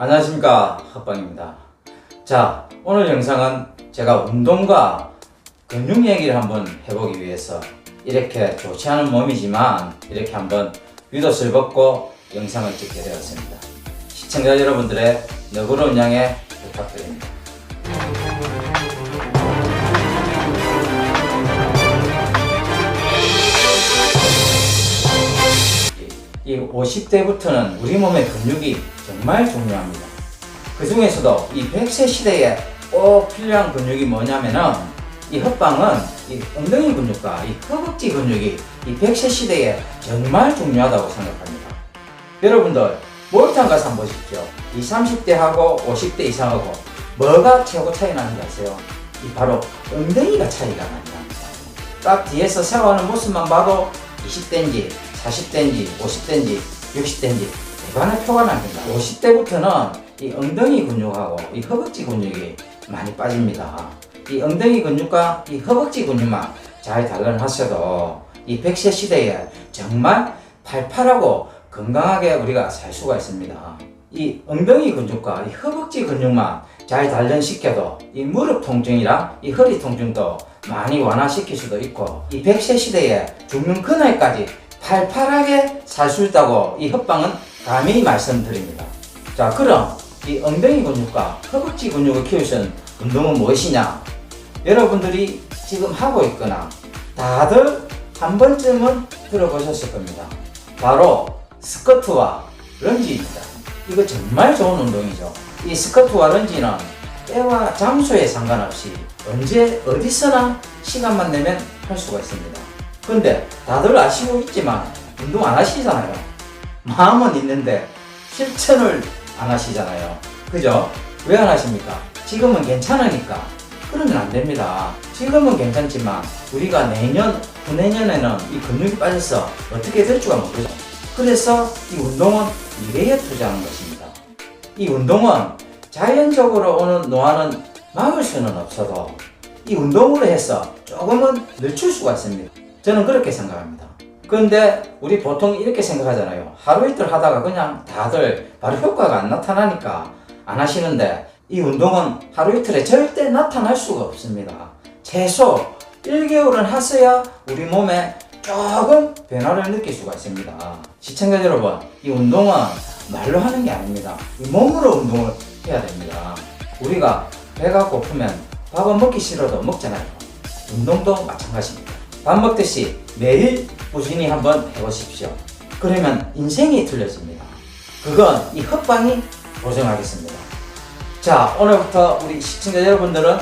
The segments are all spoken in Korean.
안녕하십니까 합방입니다. 자 오늘 영상은 제가 운동과 근육 얘기를 한번 해보기 위해서 이렇게 좋지 않은 몸이지만 이렇게 한번 윗옷을 벗고 영상을 찍게 되었습니다. 시청자 여러분들의 너그러운 양해 부탁드립니다. 이 50대부터는 우리 몸의 근육이 정말 중요합니다. 그 중에서도 이 100세 시대에 꼭 필요한 근육이 뭐냐면은 이 헛방은 이 엉덩이 근육과 이 허벅지 근육이 이 100세 시대에 정말 중요하다고 생각합니다. 여러분들 목욕탕 가서 한번 보십시오. 이 30대하고 50대 이상하고 뭐가 최고 차이 나는지 아세요? 이 바로 엉덩이가 차이가 납니다. 딱 뒤에서 샤워하는 모습만 봐도 20대인지 40대인지 50대인지 60대인지 대단한 표가 납니다. 50대부터는 이 엉덩이 근육하고 이 허벅지 근육이 많이 빠집니다. 이 엉덩이 근육과 이 허벅지 근육만 잘 단련하셔도 이 100세 시대에 정말 팔팔하고 건강하게 우리가 살 수가 있습니다. 이 엉덩이 근육과 이 허벅지 근육만 잘 단련시켜도 이 무릎 통증이랑 이 허리 통증도 많이 완화시킬 수도 있고 이 100세 시대에 죽는 그날까지 팔팔하게 살 수 있다고 이 협방은 감히 말씀드립니다. 자 그럼 이 엉덩이 근육과 허벅지 근육을 있는 운동은 무엇이냐? 여러분들이 지금 하고 있거나 다들 한 번쯤은 들어보셨을 겁니다. 바로 스쿼트와 런지입니다. 이거 정말 좋은 운동이죠. 이 스쿼트와 런지는 때와 장소에 상관없이 언제 어디서나 시간만 내면 할 수가 있습니다. 근데 다들 아시고 있지만 운동 안 하시잖아요. 마음은 있는데 실천을 안 하시잖아요. 그죠? 왜 안 하십니까? 지금은 괜찮으니까. 그러면 안 됩니다. 지금은 괜찮지만 우리가 내년, 후내년에는 이 근육이 빠져서 어떻게 될 줄가 모르죠. 그래서 이 운동은 미래에 투자하는 것입니다. 이 운동은 자연적으로 오는 노화는 막을 수는 없어도 이 운동으로 해서 조금은 늦출 수가 있습니다. 저는 그렇게 생각합니다. 그런데 우리 보통 이렇게 생각하잖아요. 하루 이틀 하다가 그냥 다들 바로 효과가 안 나타나니까 안 하시는데 이 운동은 하루 이틀에 절대 나타날 수가 없습니다. 최소 1개월은 하셔야 우리 몸에 조금 변화를 느낄 수가 있습니다. 시청자 여러분, 이 운동은 말로 하는 게 아닙니다. 이 몸으로 운동을 해야 됩니다. 우리가 배가 고프면 밥은 먹기 싫어도 먹잖아요. 운동도 마찬가지입니다. 밥 먹듯이 매일 꾸준히 한번 해보십시오. 그러면 인생이 틀려집니다. 그건 이 헛방이 보증하겠습니다. 자, 오늘부터 우리 시청자 여러분들은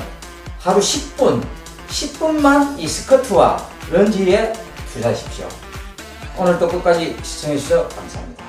하루 10분, 10분만 이 스쿼트와 런지에 투자하십시오. 오늘도 끝까지 시청해주셔서 감사합니다.